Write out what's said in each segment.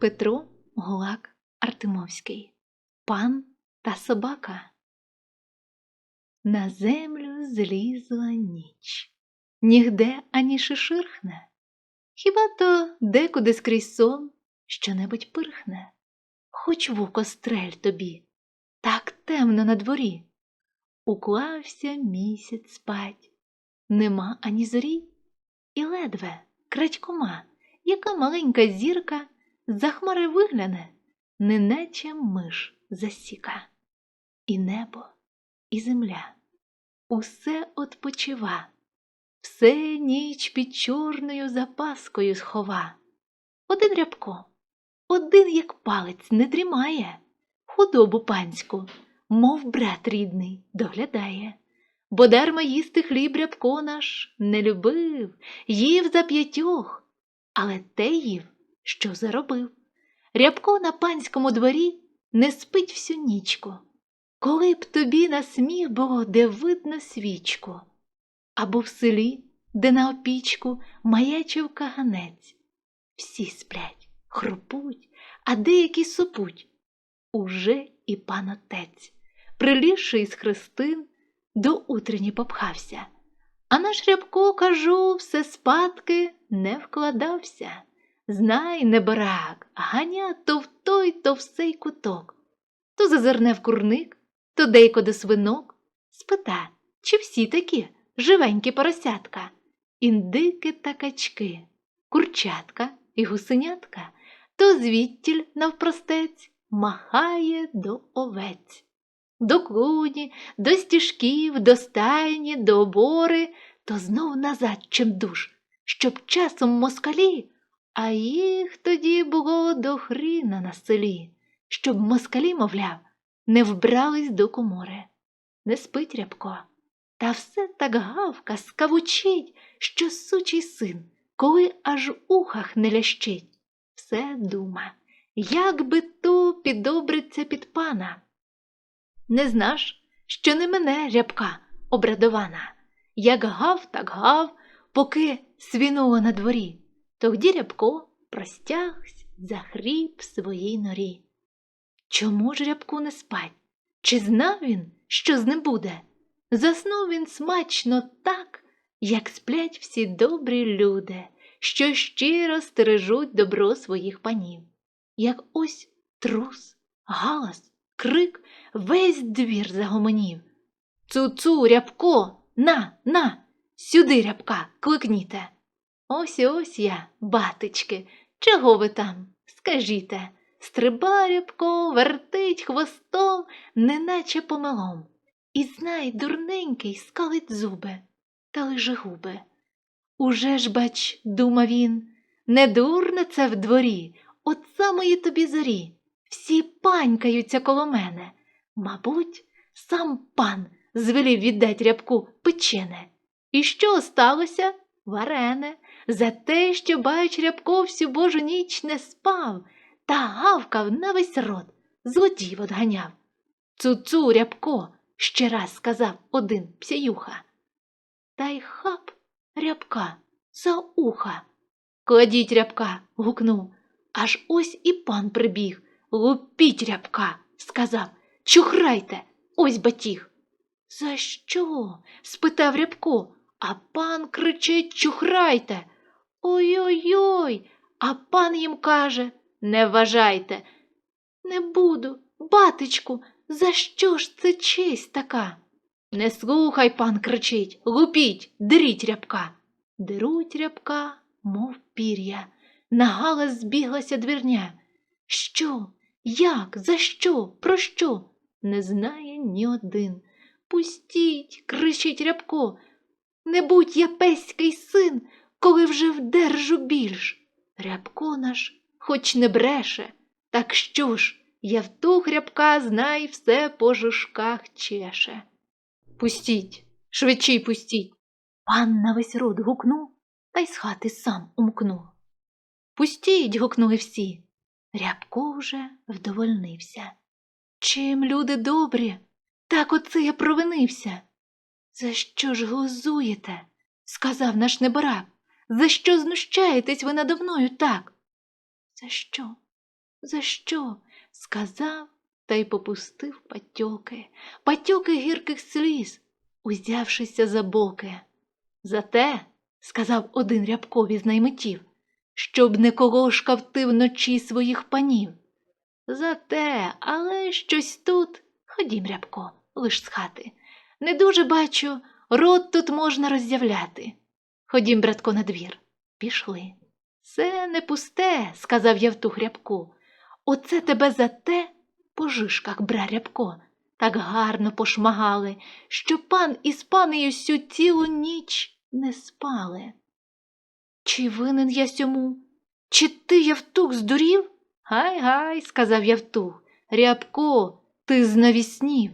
Петро Гулак Артемовський. Пан та собака. На землю злізла ніч, нігде ані шиширхне, хіба то декуди скрізь сон що-небудь пирхне, хоч в око стрель тобі, так темно на дворі. Уклався місяць спать, нема ані зорі, і ледве крадькома, яка маленька зірка за хмари вигляне, неначе миш засіка. І небо, і земля, усе odpoчива, все ніч під чорною запаскою схова. Один рябко, один, як палець, не дрімає, худобу панську, мов брат рідний, доглядає. Бо дарма їсти хліб рябко наш не любив, їв за п'ятьох, але те їв, що заробив. Рябко на панському дворі не спить всю нічку. Коли б тобі на сміх було, де видно свічку, або в селі, де на опічку маячив каганець. Всі сплять, хропуть, а деякі сопуть. Уже і пан отець, прилізши із хрестин, до утрені попхався. А наш рябко, кажу, все спадки не вкладався. Знай, небрак, ганя то в той, то в сей куток. То зазирне в курник, то дейко до свинок. Спита, чи всі такі живенькі поросятка, індики та качки, курчатка і гусенятка, то звідтіль навпростець махає до овець. До клуні, до стіжків, до стайні, до обори, то знов назад чимдуж, щоб часом москалі, а їх тоді було до хріна на селі, щоб москалі, мовляв, не вбрались до комори. Не спить рябко, та все так гавка скавучить, що сучий син, коли аж ухах не лящить. Все дума, як би то підобриться під пана. Не знаш, що не мене рябка обрадована, як гав, так гав, поки свінуло на дворі. Тоді рябко простягсь, захріп в своїй норі. Чому ж рябку не спать? Чи знав він, що з ним буде? Заснув він смачно так, як сплять всі добрі люди, що щиро стережуть добро своїх панів. Як ось трус, галас, крик, весь двір загомонів. Цу-цу, рябко, на, на, сюди рябка, кликніте. Ось ось я, батечки, чого ви там? Скажіте, стриба рябко, вертить хвостом, неначе помилом. І знай, дурненький, скалить зуби та лиже губи. Уже ж, бач, думав він, не дурне це в дворі, от самої тобі зорі. Всі панькаються коло мене. Мабуть, сам пан звелів віддать рябку печене. І що сталося? Варене, за те, що бач рябко всю божу ніч не спав, та гавкав на весь рот, злодів одганяв. Цу-цу, рябко, ще раз сказав один псяюха. Та й хап рябка за уха. Кладіть рябка, гукнув. Аж ось і пан прибіг. Лупіть рябка, сказав. Чухрайте, ось батіг. За що? спитав рябко, а пан кричить Чухрайте. Ой-ой-ой, а пан їм каже Не вважайте. Не буду, батечку, за що ж це честь така? Не слухай, пан кричить, лупіть, деріть рябка. Деруть рябка, мов пір'я. На галас збіглася двірня. Що? Як? За що? Про що? Не знає ні один. Пустіть, кричить рябко. Не будь я песький син, коли вже вдержу більш. Рябко наш, хоч не бреше, так що ж, я рябка, знай, все по жушках чеше. Пустіть, швидчий пустіть. Пан на весь рот гукнув та й з хати сам умкнув. Пустіть, гукнули всі. Рябко вже вдовольнився. Чим люди добрі, так оце я провинився. За що ж глузуєте? сказав наш неборак. За що знущаєтесь ви надо мною так? За що? За що? сказав та й попустив патьоки, патьоки гірких сліз, узявшися за боки. За те, сказав один рябкові з наймитів, щоб не колошкав ти вночі своїх панів. За те, але щось тут, ходім, рябко, лиш з хати. Не дуже бачу, рот тут можна роззявляти. Ходім, братко, на двір. Пішли. Це не пусте, сказав Явтух рябку. Оце тебе за те по жишках, бра рябко, так гарно пошмагали, що пан із панею всю цілу ніч не спали. Чи винен я сьому? Чи ти, Явтух, здурів? Гай гай, сказав Явтух. Рябко, ти знавіснів.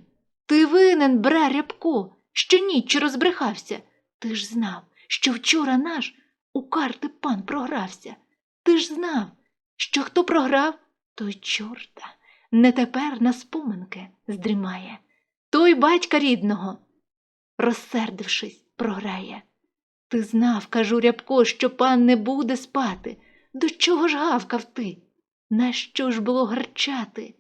Ти винен, бра, рябко, що ніч розбрехався. Ти ж знав, що вчора наш у карти пан програвся. Ти ж знав, що хто програв, той чорта не тепер на споминки здрімає. Той батька рідного, розсердившись, програє. Ти знав, кажу, рябко, що пан не буде спати. До чого ж гавкав ти? Нащо ж було гарчати?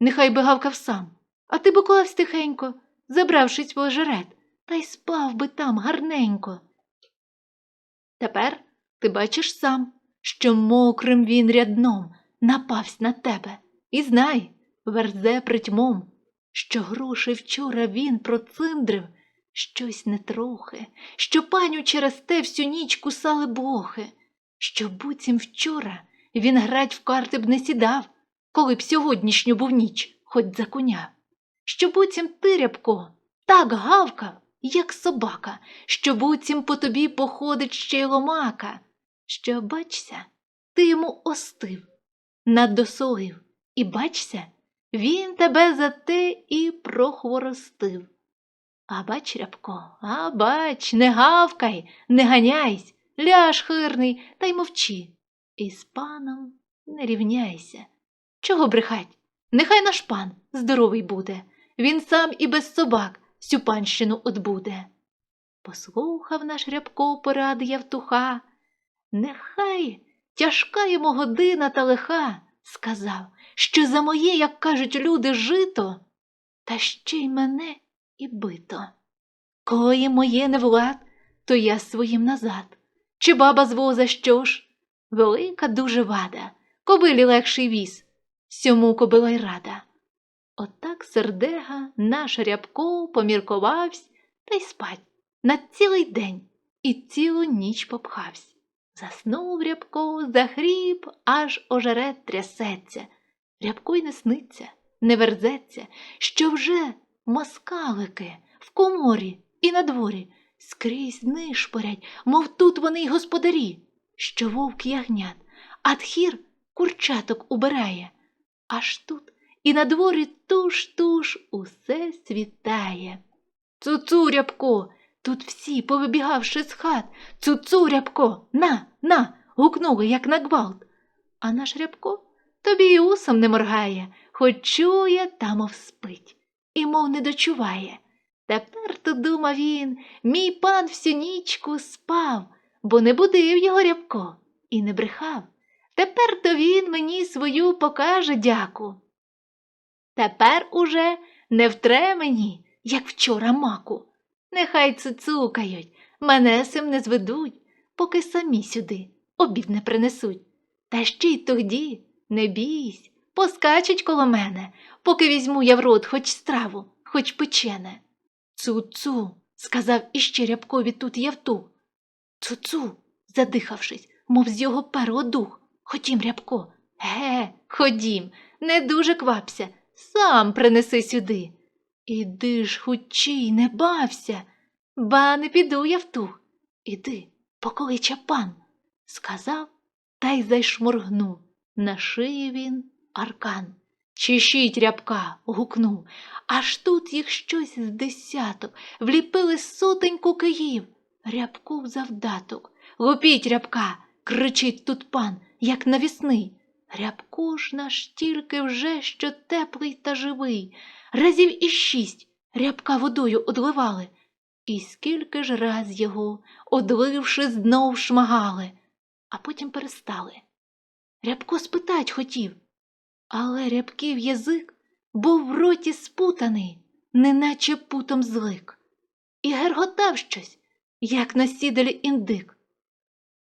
Нехай би гавкав сам, а ти боклавсь тихенько, забравшись в ожерет, та й спав би там гарненько. Тепер ти бачиш сам, що мокрим він рядном напавсь на тебе, і знай, верзе притьмом, що гроші вчора він проциндрив щось не трохи, що паню через те всю ніч кусали блохи, що буцім вчора він грать в карти б не сідав, коли б сьогоднішню був ніч, за коня, що буцім ти, рябко, так гавкав, як собака, що буцім по тобі походить ще й ломака, що, бачся, ти йому остив, наддосолив, і бачся, він тебе за те і прохворостив. А бач, рябко, а бач, не гавкай, не ганяйсь, ляж хирний та й мовчи. І з паном не рівняйся. Чого брехать? Нехай наш пан здоровий буде, він сам і без собак всю панщину отбуде. Послухав наш рябко поради Явтуха. Нехай тяжка йому година та лиха, сказав, що за моє, як кажуть люди, жито, та ще й мене і бито. Коли моє не влад, то я своїм назад. Чи баба з воза що ж? Велика дуже вада, кобилі легший віз, сьому кобила й рада. Отак сердега наш рябко поміркувавсь та й спать на цілий день і цілу ніч попхавсь. Заснув рябко, захріп, аж ожерет трясеться. Рябко й не сниться, не верзеться, що вже москалики в коморі і на дворі скрізь нишпорять, мов тут вони й господарі, що вовк ягнят, а тхір курчаток убирає. Аж тут і на дворі туш-туш усе світає. Цуцу, рябко, тут всі, повибігавши з хат, цуцу, рябко, на, на, гукнули, як на гвалт. А наш рябко тобі й усом не моргає, хоч чує та мов спить, і мов не дочуває. Тепер то думав він, мій пан всю нічку спав, бо не будив його рябко і не брехав. Тепер то він мені свою покаже дяку. Тепер уже не втре мені, як вчора маку. Нехай цуцукають, мене сим не зведуть, поки самі сюди обід не принесуть. Та ще й тоді не бійсь, поскачуть коло мене, поки візьму я в рот хоч страву, хоч печене. Цу-цу, сказав іще рябкові тут Явтух. Цу-цу, задихавшись, мов з його перо дух. Ходім, рябко. Ге, ходім, не дуже квапся, сам принеси сюди. Іди ж хучій, не бався, ба не піду я втух. Іди, покличе пан, сказав та й зайшморгнув. На шиї він аркан. Чешіть рябка, гукнув. Аж тут їх щось з десяток, вліпили сотеньку київ. Рябку завдаток. Лупіть рябка, кричить тут пан, як навісний. Рябко ж наш тільки вже що теплий та живий. Разів і шість рябка водою одливали. І скільки ж раз його, одливши, знов шмагали, а потім перестали. Рябко спитать хотів, Але рябків язик був в роті спутаний, неначе путом злик, і герготав щось, як на сідалі індик.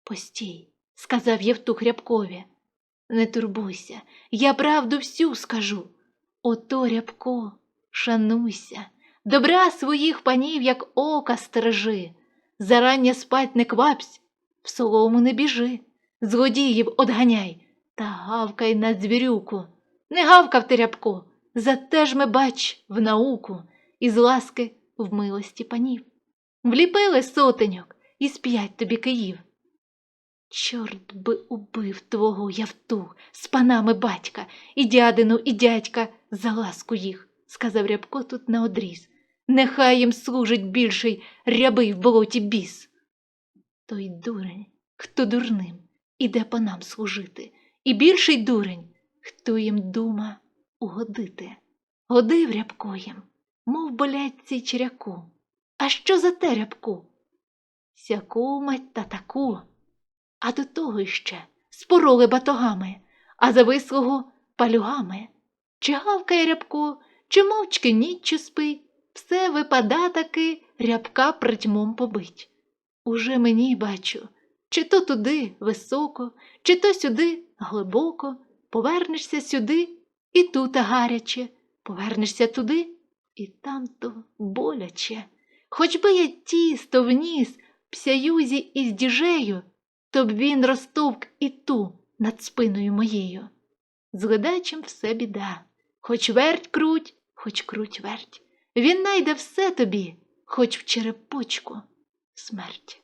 Постій, сказав Євтух рябкові, не турбуйся, я правду всю скажу. Ото рябко, шануйся, добра своїх панів, як ока стережи, зарання спать не квапсь, в солому не біжи, злодіїв одганяй, та гавкай на звірюку. Не гавкав ти рябко, зате ж ми бач в науку, і з ласки в милості панів. Вліпили сотеньок і сп'ять тобі київ. Чорт би убив твого явтух з панами батька, і дядину, і дядька за ласку їх, сказав рябко тут наодріз. Нехай їм служить більший рябий в болоті біс. Той дурень, хто дурним, іде панам служити, і більший дурень, хто їм дума угодити. Годив рябко їм, мов болять черяку. А що за те рябку? Сяку мать та таку. А до того іще спороли батогами, а завислого палюгами. Чи гавкає рябко, чи мовчки ніччю спить, все випада таки рябка притьмом побить. Уже мені бачу, чи то туди високо, чи то сюди глибоко, повернешся сюди і тут гаряче, повернешся туди і там то боляче. Хоч би я тісто вніс псяюзі із діжею, то б він розтовк і ту над спиною моєю. З глядачем все біда, хоч верть круть, хоч круть верть. Він найде все тобі, хоч в черепочку смерть.